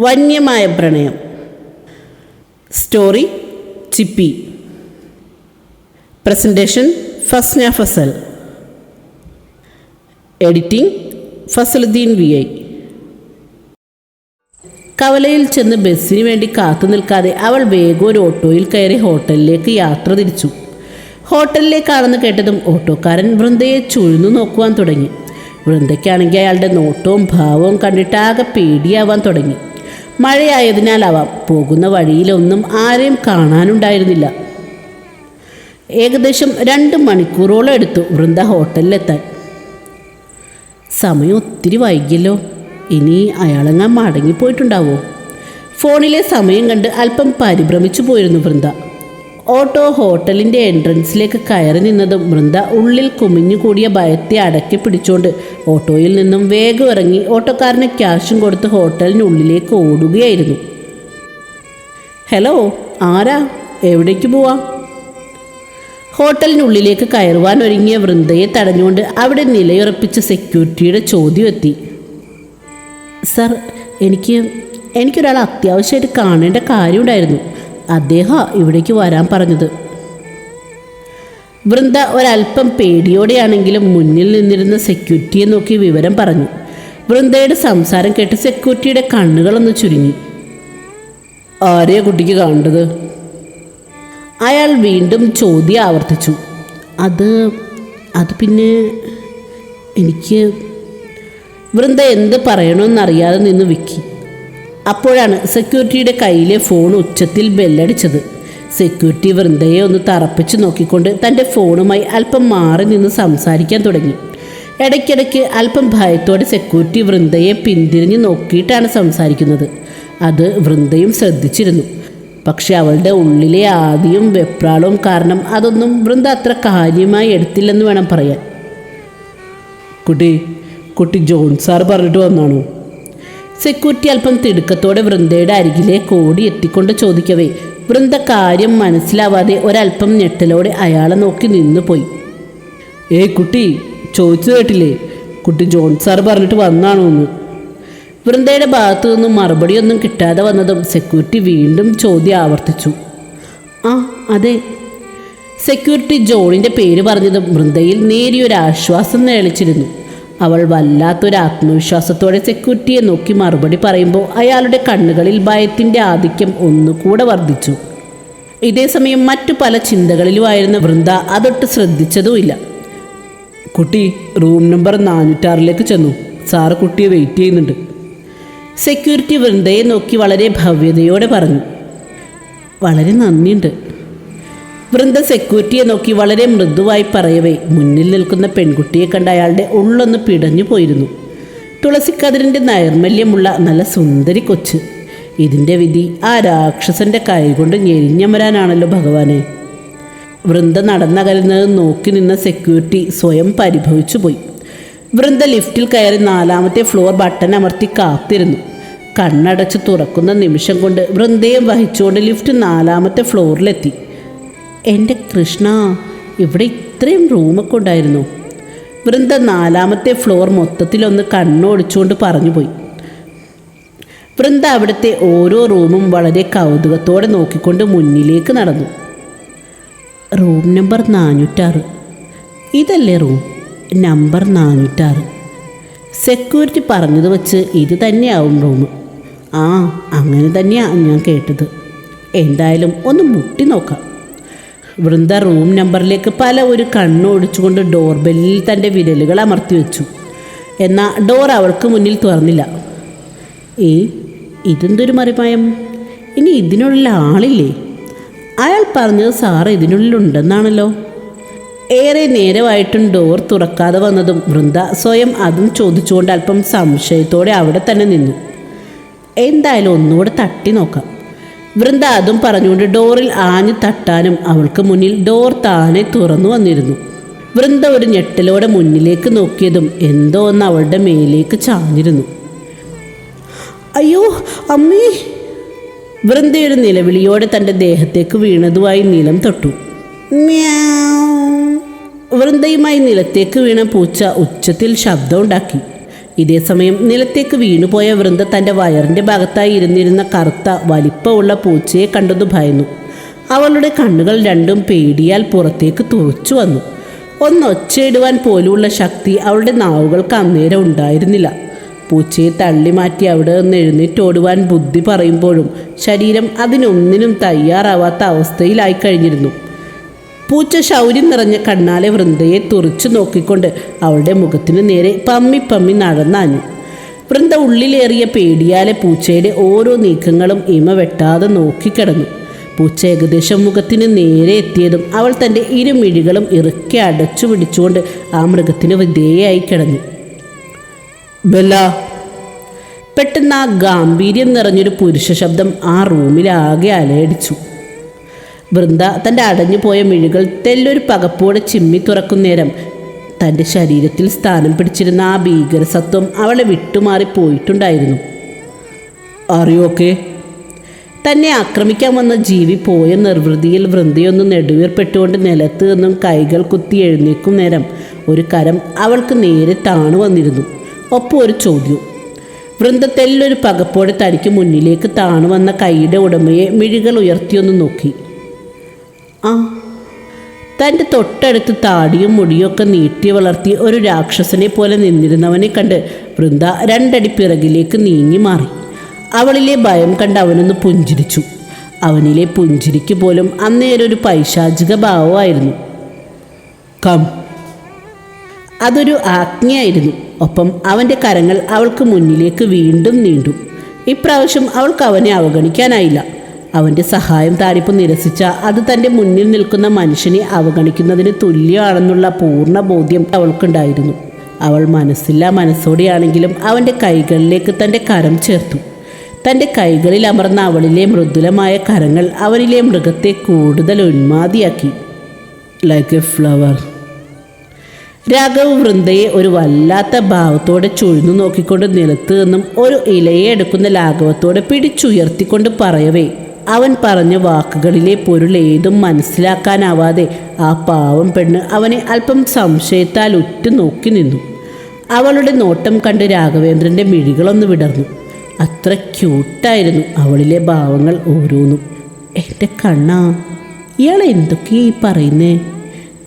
വന്യമായ പ്രണയം. Story Chippi. Presentation Fasna Fasal. Editing Fasaluddin V I. കവലയിൽ ചെന്ന് ബസ്സിന് വേണ്ടി കാത്തു നിൽക്കാതെ അവൾ വേഗം ഒരു ഓട്ടോയിൽ കയറി ഹോട്ടലിലേക്ക് യാത്ര തിരിച്ചു. ഹോട്ടലിലേക്കാണെന്ന് കേട്ടതും ഓട്ടോക്കാരൻ വൃന്ദയെ ചുഴന്നു നോക്കുവാൻ തുടങ്ങി. വൃന്ദയ്ക്കാണെങ്കിൽ അയാളുടെ നോട്ടവും ഭാവവും കണ്ടിട്ട് ആകെ പേടിയാവാൻ തുടങ്ങി. മഴയായതിനാലാവാം. പോകുന്ന വഴിയിലൊന്നും ആരെയും കാണാനുണ്ടായിരുന്നില്ല. ഏകദേശം രണ്ട് മണിക്കൂറോളം എടുത്തു വൃന്ദ ഹോട്ടലിലെത്താൻ. സമയം ഒത്തിരി വൈകിയല്ലോ. ഇനി അയാളങ്ങ മടങ്ങിപ്പോയിട്ടുണ്ടാവോ? ഫോണിലെ സമയം കണ്ട് അല്പം പരിഭ്രമിച്ചു പോയിരുന്നു വൃന്ദ. ഓട്ടോ ഹോട്ടലിന്റെ എൻട്രൻസിലേക്ക് കയറി നിന്നതും വൃന്ദ ഉള്ളിൽ കുമിഞ്ഞുകൂടിയ ഭയത്തെ അടക്കി പിടിച്ചുകൊണ്ട് ഓട്ടോയിൽ നിന്നും വേഗം ഇറങ്ങി ഓട്ടോക്കാരന് ക്യാഷും കൊടുത്ത് ഹോട്ടലിനുള്ളിലേക്ക് ഓടുകയായിരുന്നു. ഹലോ ആരാ? എവിടേക്ക് പോവാം? ഹോട്ടലിനുള്ളിലേക്ക് കയറുവാൻ ഒരുങ്ങിയ വൃന്ദയെ തടഞ്ഞുകൊണ്ട് അവിടെ നിലയുറപ്പിച്ച സെക്യൂരിറ്റിയുടെ ചോദ്യം എത്തി. സർ എനിക്ക് എനിക്കൊരാൾ അത്യാവശ്യമായിട്ട് കാണേണ്ട കാര്യമുണ്ടായിരുന്നു. അദ്ദേഹം ഇവിടേക്ക് വരാൻ പറഞ്ഞത്. വൃന്ദ ഒരല്പം പേടിയോടെയാണെങ്കിലും മുന്നിൽ നിന്നിരുന്ന സെക്യൂരിറ്റിയെ നോക്കി വിവരം പറഞ്ഞു. വൃന്ദയുടെ സംസാരം കേട്ട് സെക്യൂരിറ്റിയുടെ കണ്ണുകളൊന്ന് ചുരുങ്ങി. ആരെയാ കുട്ടിക്ക് കാണേണ്ടത്? അയാൾ വീണ്ടും ചോദ്യം ആവർത്തിച്ചു. അത് അത് പിന്നെ എനിക്ക് വൃന്ദ എന്ത് പറയണമെന്നറിയാതെ നിന്ന് വിക്കി. അപ്പോഴാണ് സെക്യൂരിറ്റിയുടെ കയ്യിലെ ഫോൺ ഉച്ചത്തിൽ ബെല്ലടിച്ചത് സെക്യൂരിറ്റി വൃന്ദയെ ഒന്ന് തറപ്പിച്ച് നോക്കിക്കൊണ്ട് തന്റെ ഫോണുമായി അല്പം മാറി നിന്ന് സംസാരിക്കാൻ തുടങ്ങി. ഇടയ്ക്കിടയ്ക്ക് അല്പം ഭയത്തോടെ സെക്യൂരിറ്റി വൃന്ദയെ പിന്തിരിഞ്ഞ് നോക്കിയിട്ടാണ് സംസാരിക്കുന്നത്. അത് വൃന്ദയും ശ്രദ്ധിച്ചിരുന്നു. പക്ഷെ അവളുടെ ഉള്ളിലെ ആദിയും വെപ്രാളവും കാരണം അതൊന്നും വൃന്ദ അത്ര കാര്യമായി എടുത്തില്ലെന്ന് വേണം പറയാൻ. കുട്ടി കുട്ടി ജോൺ സാർ പറഞ്ഞിട്ട് വന്നാണോ? സെക്യൂരിറ്റി അല്പം തിടുക്കത്തോടെ വൃന്ദയുടെ അരികിലേക്ക് ഓടി എത്തിക്കൊണ്ട് ചോദിക്കവേ വൃന്ദ കാര്യം മനസ്സിലാവാതെ ഒരല്പം ഞെട്ടലോടെ അയാളെ നോക്കി നിന്നു പോയി ഏ കുട്ടി ചോദിച്ചു കേട്ടില്ലേ? കുട്ടി ജോൺ സാർ പറഞ്ഞിട്ട് വന്നാണോ എന്ന് വൃന്ദയുടെ ഭാഗത്തു നിന്നും മറുപടിയൊന്നും കിട്ടാതെ വന്നതും സെക്യൂരിറ്റി വീണ്ടും ചോദ്യം ആവർത്തിച്ചു. ആ അതെ. സെക്യൂരിറ്റി ജോണിന്റെ പേര് പറഞ്ഞതും വൃന്ദയിൽ നേരിയൊരാശ്വാസം നേളിച്ചിരുന്നു അവൾ വല്ലാത്തൊരു ആത്മവിശ്വാസത്തോടെ സെക്യൂരിറ്റിയെ നോക്കി മറുപടി പറയുമ്പോൾ അയാളുടെ കണ്ണുകളിൽ ഭയത്തിന്റെ ആധിക്യം ഒന്നുകൂടെ വർദ്ധിച്ചു. ഇതേസമയം മറ്റു പല ചിന്തകളിലുമായിരുന്ന വൃന്ദ അതൊട്ട് ശ്രദ്ധിച്ചതുമില്ല. കുട്ടി റൂം നമ്പർ നാനൂറ്റാറിലേക്ക് ചെന്നു. സാറ് കുട്ടിയെ വെയിറ്റ് ചെയ്യുന്നുണ്ട്. സെക്യൂരിറ്റി വൃന്ദയെ നോക്കി വളരെ ഭവ്യതയോടെ പറഞ്ഞു. വളരെ നന്ദിയുണ്ട്. വൃന്ദ സെക്യൂരിറ്റിയെ നോക്കി വളരെ മൃദുവായി പറയവേ മുന്നിൽ നിൽക്കുന്ന പെൺകുട്ടിയെ കണ്ട അയാളുടെ ഉള്ളൊന്ന് പിടഞ്ഞു പോയിരുന്നു. തുളസിക്കതിരിന്റെ നൈർമല്യമുള്ള നല്ല സുന്ദരി കൊച്ച്. ഇതിന്റെ വിധി ആ രാക്ഷസന്റെ കൈകൊണ്ട് ഞെരിഞ്ഞമരാനാണല്ലോ ഭഗവാനെ. വൃന്ദ നടന്നകലുന്നത് നോക്കി നിന്ന സെക്യൂരിറ്റി സ്വയം പരിഭവിച്ചു പോയി വൃന്ദ ലിഫ്റ്റിൽ കയറി നാലാമത്തെ ഫ്ലോർ ബട്ടൺ അമർത്തി കാത്തിരുന്നു. കണ്ണടച്ച് തുറക്കുന്ന നിമിഷം കൊണ്ട് വൃന്ദയും വഹിച്ചുകൊണ്ട് ലിഫ്റ്റ് നാലാമത്തെ ഫ്ലോറിലെത്തി. എന്റെ കൃഷ്ണ ഇവിടെ ഇത്രയും റൂമൊക്കെ ഉണ്ടായിരുന്നു. വൃന്ദ നാലാമത്തെ ഫ്ലോർ മൊത്തത്തിലൊന്ന് കണ്ണോടിച്ചുകൊണ്ട് പറഞ്ഞുപോയി. വൃന്ദ അവിടുത്തെ ഓരോ റൂമും വളരെ കൗതുകത്തോടെ നോക്കിക്കൊണ്ട് മുന്നിലേക്ക് നടന്നു. റൂം നമ്പർ നാനൂറ്റാറ്. ഇതല്ലേ റൂം? നമ്പർ നാനൂറ്റാറ്. സെക്യൂരിറ്റി പറഞ്ഞത് വെച്ച് ഇത് തന്നെയാവും റൂം. ആ അങ്ങനെ തന്നെയാണ് ഞാൻ കേട്ടത്. എന്തായാലും ഒന്ന് മുട്ടി നോക്കാം. വൃന്ദ റൂം നമ്പറിലേക്ക് പല ഒരു കണ്ണോടിച്ചുകൊണ്ട് ഡോർ ബെല്ലിൽ തന്റെ വിരലുകൾ അമർത്തി വെച്ചു. എന്നാൽ ഡോർ അവൾക്ക് മുന്നിൽ തുറന്നില്ല. ഏ ഇതെന്തൊരു മറിമായം? ഇനി ഇതിനുള്ള ആളില്ലേ? അയാൾ പറഞ്ഞത് സാറ് ഇതിനുള്ളിലുണ്ടെന്നാണല്ലോ ഏറെ നേരമായിട്ടും ഡോർ തുറക്കാതെ വന്നതും വൃന്ദ സ്വയം അതും ചോദിച്ചുകൊണ്ട് അല്പം സംശയത്തോടെ അവിടെ തന്നെ നിന്നു. എന്തായാലും ഒന്നുകൂടെ തട്ടി നോക്കാം. വൃന്ദ അതും പറഞ്ഞുകൊണ്ട് ഡോറിൽ ആഞ്ഞു തട്ടാനും അവൾക്ക് മുന്നിൽ ഡോർ താനെ തുറന്നു വന്നിരുന്നു. വൃന്ദ ഒരു ഞെട്ടലോടെ മുന്നിലേക്ക് നോക്കിയതും എന്തോ ഒന്ന് അവളുടെ മേലേക്ക് ചാഞ്ഞിരുന്നു. അയ്യോ അമ്മേ! വൃന്ദയൊരു നിലവിളിയോടെ തന്റെ ദേഹത്തേക്ക് വീണതുമായി നീലം തൊട്ടു. വൃന്ദയുമായി നിലത്തേക്ക് വീണ പൂച്ച ഉച്ചത്തിൽ ശബ്ദമുണ്ടാക്കി ഇതേസമയം നിലത്തേക്ക് വീണുപോയ വൃന്ദ തന്റെ വയറിന്റെ ഭാഗത്തായി ഇരുന്നിരുന്ന കറുത്ത വലിപ്പമുള്ള പൂച്ചയെ കണ്ടതു ഭയന്നു. അവളുടെ കണ്ണുകൾ രണ്ടും പേടിയാൽ പുറത്തേക്ക് തുറച്ചു വന്നു. ഒന്നൊച്ചയിടുവാൻ പോലുമുള്ള ശക്തി അവളുടെ നാവുകൾക്ക് അന്നേരം ഉണ്ടായിരുന്നില്ല. പൂച്ചയെ തള്ളി മാറ്റി അവിടെ നിന്ന് എഴുന്നേറ്റോടുവാൻ ബുദ്ധി പറയുമ്പോഴും ശരീരം അതിനൊന്നിനും തയ്യാറാവാത്ത അവസ്ഥയിലായി കഴിഞ്ഞിരുന്നു. പൂച്ച ശൗര്യം നിറഞ്ഞ കണ്ണാലെ വൃന്ദയെ തുറച്ചു നോക്കിക്കൊണ്ട് അവളുടെ മുഖത്തിനു നേരെ പമ്മി പമ്മി നടന്നാഞ്ഞു. വൃന്ദ ഉള്ളിലേറിയ പേടിയാലെ പൂച്ചയുടെ ഓരോ നീക്കങ്ങളും ഇമ വെട്ടാതെ നോക്കിക്കിടന്നു പൂച്ച ഏകദേശം മുഖത്തിന് നേരെ എത്തിയതും അവൾ തന്റെ ഇരുമിഴികളും ഇറുക്കെ അടച്ചു പിടിച്ചുകൊണ്ട് ആ മൃഗത്തിന് വിധേയായി കിടന്നു. ബെല്ല പെട്ടെന്ന് ആ ഗാംഭീര്യം നിറഞ്ഞൊരു പുരുഷ ശബ്ദം ആ റൂമിലാകെ അലയടിച്ചു. വൃന്ദ തന്റെ അടഞ്ഞുപോയ മിഴികൾ തെല്ലൊരു പകപ്പോടെ ചിമ്മി തുറക്കുന്നേരം തന്റെ ശരീരത്തിൽ സ്ഥാനം പിടിച്ചിരുന്ന ആ ഭീകരസത്വം അവളെ വിട്ടുമാറി പോയിട്ടുണ്ടായിരുന്നു. അറിയോക്കെ? തന്നെ ആക്രമിക്കാൻ വന്ന ജീവി പോയ നിർവൃതിയിൽ വൃന്ദയൊന്ന് നെടുവീർപ്പെട്ടുകൊണ്ട് നിലത്ത് നിന്നും കൈകൾ കുത്തി എഴുന്നേക്കും നേരം ഒരു കരം അവൾക്ക് നേരെ താണു വന്നിരുന്നു. ഒപ്പം ഒരു ചോദ്യവും വൃന്ദ തെല്ലൊരു പകപ്പോടെ തനിക്ക് മുന്നിലേക്ക് താണു വന്ന കൈയുടെ ഉടമയെ മിഴികൾ ഉയർത്തിയൊന്ന് നോക്കി. ആ. തന്റെ തൊട്ടടുത്ത് താടിയും മുടിയൊക്കെ നീട്ടി വളർത്തി ഒരു രാക്ഷസനെ പോലെ നിന്നിരുന്നവനെ കണ്ട് വൃന്ദ രണ്ടടി പിറകിലേക്ക് നീങ്ങി മാറി. അവളിലെ ഭയം കണ്ട് അവനൊന്ന് പുഞ്ചിരിച്ചു. അവനിലെ പുഞ്ചിരിക്ക് പോലും അന്നേരം ഒരു പൈശാചിക ഭാവമായിരുന്നു. കം. അതൊരു ആജ്ഞയായിരുന്നു. ഒപ്പം അവന്റെ കരങ്ങൾ അവൾക്ക് മുന്നിലേക്ക് വീണ്ടും നീണ്ടു. ഇപ്രാവശ്യം അവൾക്ക് അവനെ അവഗണിക്കാനായില്ല. അവന്റെ സഹായം താരിപ്പ് നിരസിച്ച അത് തന്റെ മുന്നിൽ നിൽക്കുന്ന മനുഷ്യനെ അവഗണിക്കുന്നതിന് തുല്യമാണെന്നുള്ള പൂർണ ബോധ്യം അവൾക്കുണ്ടായിരുന്നു. അവൾ മനസ്സില്ലാ മനസ്സോടെയാണെങ്കിലും അവന്റെ കൈകളിലേക്ക് തന്റെ കരം ചേർത്തു. തന്റെ കൈകളിൽ അമർന്ന അവളിലെ മൃദുലമായ കരങ്ങൾ അവനിലെ മൃഗത്തെ കൂടുതൽ ഉന്മാതിയാക്കി ലൈക്ക് എ ഫ്ലവർ രാഘവ് വൃന്ദയെ ഒരു വല്ലാത്ത ഭാവത്തോടെ ചുഴിഞ്ഞു നോക്കിക്കൊണ്ട് നിലത്ത് നിന്നും ഒരു ഇലയെ എടുക്കുന്ന ലാഘവത്തോടെ പിടിച്ചുയർത്തിക്കൊണ്ട് പറയവേ അവൻ പറഞ്ഞ വാക്കുകളിലെ പൊരുൾ ഏതും മനസ്സിലാക്കാനാവാതെ ആ പാവം പെണ്ണ് അവനെ അല്പം സംശയത്താൽ ഉറ്റു നോക്കി നിന്നു. അവളുടെ നോട്ടം കണ്ട് രാഘവേന്ദ്രന്റെ മിഴികളൊന്ന് വിടർന്നു. അത്ര ക്യൂട്ടായിരുന്നു അവളിലെ ഭാവങ്ങൾ ഓരോന്നും. എന്റെ കണ്ണാ ഇയാൾ എന്തൊക്കെയാ ഈ പറയുന്നേ?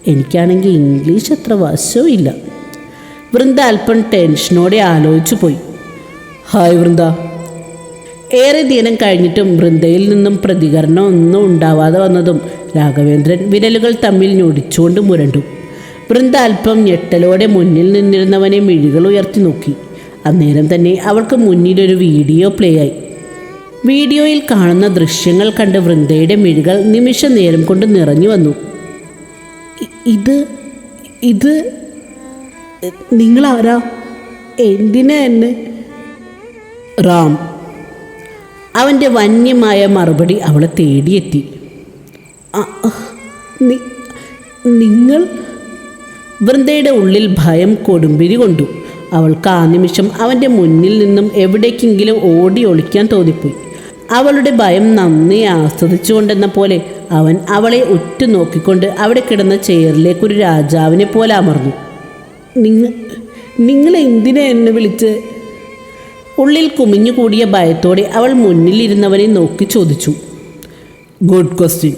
എനിക്കാണെങ്കിൽ ഇംഗ്ലീഷ് അത്ര വശവും ഇല്ല. വൃന്ദ അല്പം ടെൻഷനോടെ ആലോചിച്ചു പോയി ഹായ് വൃന്ദ ഏറെ ദിനം കഴിഞ്ഞിട്ടും വൃന്ദയിൽ നിന്നും പ്രതികരണം ഒന്നും ഉണ്ടാവാതെ വന്നതും രാഘവേന്ദ്രൻ വിരലുകൾ തമ്മിൽ ഞൊടിച്ചുകൊണ്ട് മുരണ്ടു. വൃന്ദ അല്പം ഞെട്ടലോടെ മുന്നിൽ നിന്നിരുന്നവനെ മിഴികൾ ഉയർത്തി നോക്കി. അന്നേരം തന്നെ അവൾക്ക് മുന്നിലൊരു വീഡിയോ പ്ലേ ആയി. വീഡിയോയിൽ കാണുന്ന ദൃശ്യങ്ങൾ കണ്ട് വൃന്ദയുടെ മിഴികൾ നിമിഷ നേരം കൊണ്ട് നിറഞ്ഞു വന്നു. ഇത് ഇത് നിങ്ങളാരാ? എന്തിനാ എന്നെ? റാം അവന്റെ വന്യമായ മറുപടി അവളെ തേടിയെത്തി. "ആ, ആ, നിങ്ങൾ വൃന്ദയുടെ ഉള്ളിൽ ഭയം കൊടുമ്പിരി കൊണ്ടു. അവൾക്ക് ആ നിമിഷം അവന്റെ മുന്നിൽ നിന്നും എവിടേക്കെങ്കിലും ഓടി ഒളിക്കാൻ തോന്നിപ്പോയി. അവളുടെ ഭയം നന്ദി ആസ്വദിച്ചുകൊണ്ടെന്ന പോലെ അവൻ അവളെ ഉറ്റു നോക്കിക്കൊണ്ട് അവിടെ കിടന്ന ചെയറിലേക്ക് രാജാവിനെ പോലെ അമർന്നു. നിങ്ങൾ എന്തിനാ എന്നെ വിളിച്ച്? ഉള്ളിൽ കുമിഞ്ഞുകൂടിയ ഭയത്തോടെ അവൾ മുന്നിലിരുന്നവനെ നോക്കി ചോദിച്ചു. ഗുഡ് ക്വസ്റ്റ്യൻ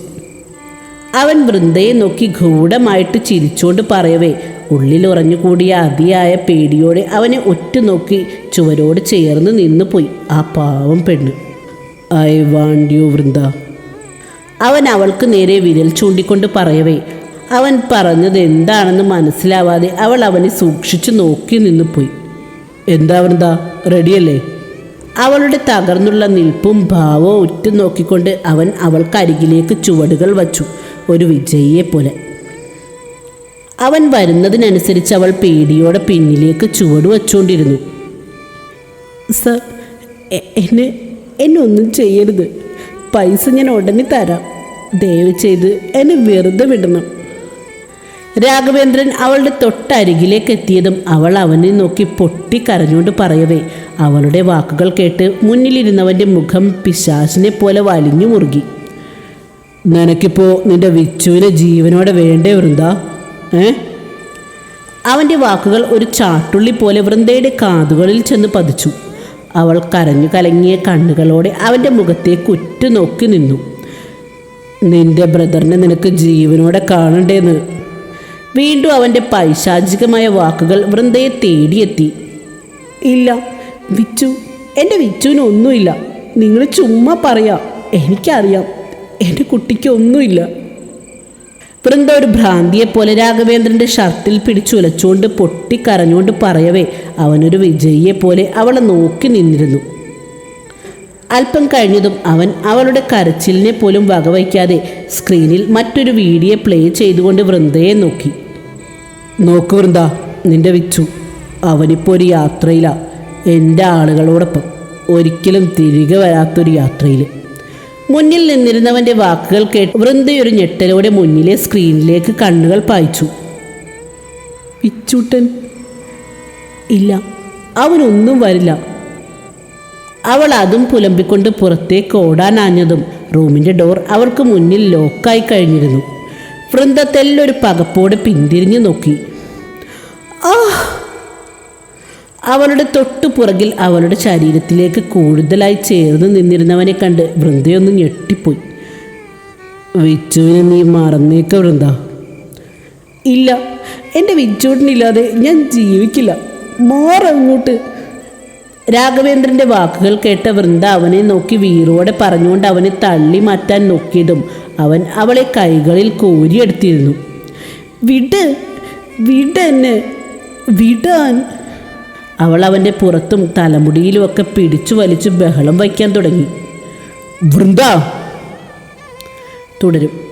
അവൻ വൃന്ദയെ നോക്കി ഗൂഢമായിട്ട് ചിരിച്ചുകൊണ്ട് പറയവേ ഉള്ളിൽ ഉറഞ്ഞുകൂടിയ അതിയായ പേടിയോടെ അവനെ ഒറ്റുനോക്കി ചുവരോട് ചേർന്ന് നിന്നുപോയി ആ പാവം പെണ്ണ്. I want you Vrinda. അവൻ അവൾക്ക് നേരെ വിരൽ ചൂണ്ടിക്കൊണ്ട് പറയവേ അവൻ പറഞ്ഞത് എന്താണെന്ന് മനസ്സിലാവാതെ അവൾ അവനെ സൂക്ഷിച്ചു നോക്കി നിന്നുപോയി എന്താ വൃന്ദ? റെഡിയല്ലേ? അവളുടെ തകർന്നുള്ള നിൽപ്പും ഭാവവും ഉറ്റു നോക്കിക്കൊണ്ട് അവൻ അവൾക്കരികിലേക്ക് ചുവടുകൾ വച്ചു ഒരു വിജയിയെ പോലെ അവൻ വരുന്നതിനനുസരിച്ച് അവൾ പേടിയോടെ പിന്നിലേക്ക് ചുവട് വച്ചുകൊണ്ടിരുന്നു. സർ എന്നെ എന്നെ ഒന്നും ചെയ്യരുത്. പൈസ ഞാൻ ഉടനെ തരാം. ദയവ് ചെയ്ത് എന്നെ വെറുതെ വിടണം. രാഘവേന്ദ്രൻ അവളുടെ തൊട്ടരികിലേക്ക് എത്തിയതും അവൾ അവനെ നോക്കി പൊട്ടി കരഞ്ഞുകൊണ്ട് പറയവേ അവളുടെ വാക്കുകൾ കേട്ട് മുന്നിലിരുന്നവന്റെ മുഖം പിശാസിനെ പോലെ വലിഞ്ഞു മുറുകി. നിനക്കിപ്പോ നിന്റെ വിച്ചുവിനെ ജീവനോടെ വേണ്ടേ വൃന്ദ? ഏ? അവന്റെ വാക്കുകൾ ഒരു ചാട്ടുള്ളി പോലെ വൃന്ദയുടെ കാതുകളിൽ ചെന്ന് പതിച്ചു. അവൾ കരഞ്ഞു കലങ്ങിയ കണ്ണുകളോടെ അവന്റെ മുഖത്തേക്ക് ഉറ്റുനോക്കി നിന്നു. നിന്റെ ബ്രദറിനെ നിനക്ക് ജീവനോടെ കാണണ്ടേന്ന്. വീണ്ടും അവന്റെ പൈശാചികമായ വാക്കുകൾ വൃന്ദയെ തേടിയെത്തി. ഇല്ല വിച്ചു എന്റെ വിച്ചുവിനൊന്നുമില്ല. നിങ്ങൾ ചുമ്മാ പറയാം എനിക്കറിയാം എന്റെ കുട്ടിക്ക് ഒന്നുമില്ല. വൃന്ദ ഒരു ഭ്രാന്തിയെ പോലെ രാഘവേന്ദ്രന്റെ ഷർട്ടിൽ പിടിച്ചുലച്ചുകൊണ്ട് പൊട്ടിക്കരഞ്ഞുകൊണ്ട് പറയവേ അവനൊരു വിജയിയെപ്പോലെ അവളെ നോക്കി നിന്നിരുന്നു. അല്പം കഴിഞ്ഞതും അവൻ അവളുടെ കരച്ചിലിനെ പോലും വകവയ്ക്കാതെ സ്ക്രീനിൽ മറ്റൊരു വീഡിയോ പ്ലേ ചെയ്തുകൊണ്ട് വൃന്ദയെ നോക്കി. നോക്ക് വൃന്ദ നിന്റെ വിച്ചു. അവനിപ്പോൾ ഒരു യാത്രയിലാ. എന്റെ ആളുകളോടൊപ്പം ഒരിക്കലും തിരികെ വരാത്തൊരു യാത്രയിൽ മുന്നിൽ നിന്നിരുന്നവന്റെ വാക്കുകൾ കേട്ട് വൃന്ദയൊരു ഞെട്ടലോടെ മുന്നിലെ സ്ക്രീനിലേക്ക് കണ്ണുകൾ പായിച്ചു. വിച്ചൂട്ടൻ ഇല്ല അവനൊന്നും വരില്ല. അവൾ അതും പുലമ്പിക്കൊണ്ട് പുറത്തേക്ക് ഓടാനാഞ്ഞതും റൂമിന്റെ ഡോർ അവൾക്ക് മുന്നിൽ ലോക്കായി കഴിഞ്ഞിരുന്നു. വൃന്ദ ഒരു പകപ്പോടെ പിന്തിരിഞ്ഞു നോക്കി. ആ അവളുടെ തൊട്ടു പുറകിൽ അവളുടെ ശരീരത്തിലേക്ക് കൂടുതലായി ചേർന്ന് നിന്നിരുന്നവനെ കണ്ട് വൃന്ദയൊന്ന് ഞെട്ടിപ്പോയി. വിച്ചുവിനെ നീ മറന്നേക്ക വൃന്ദ. ഇല്ല എന്റെ വിച്ചൂട്ടിനില്ലാതെ ഞാൻ ജീവിക്കില്ല. മാറങ്ങോട്ട്. രാഘവേന്ദ്രന്റെ വാക്കുകൾ കേട്ട വൃന്ദ അവനെ നോക്കി വീറോടെ പറഞ്ഞുകൊണ്ട് അവനെ തള്ളി മാറ്റാൻ നോക്കിയതും അവൻ അവളെ കൈകളിൽ കോരിയെടുത്തിരുന്നു. വിട് വിട് എന്നെ വിടാൻ അവൾ അവന്റെ പുറത്തും തലമുടിയിലുമൊക്കെ പിടിച്ചു വലിച്ചു ബഹളം വയ്ക്കാൻ തുടങ്ങി. വൃന്ദ! തുടരും.